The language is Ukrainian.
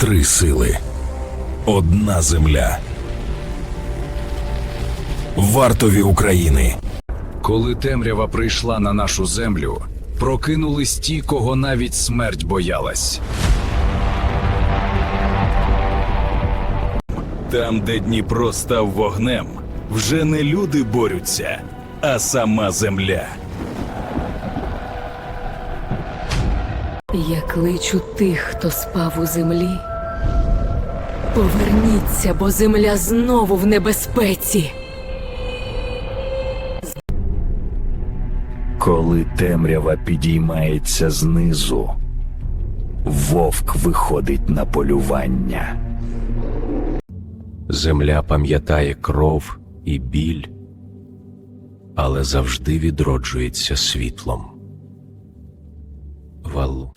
Три сили. Одна земля. Вартові України. Коли темрява прийшла на нашу землю, прокинулись ті, кого навіть смерть боялась. Там, де Дніпро став вогнем, вже не люди борються, а сама земля. Я кличу тих, хто спав у землі. Поверніться, бо земля знову в небезпеці. Коли темрява підіймається знизу, вовк виходить на полювання. Земля пам'ятає кров і біль, але завжди відроджується світлом. Валу.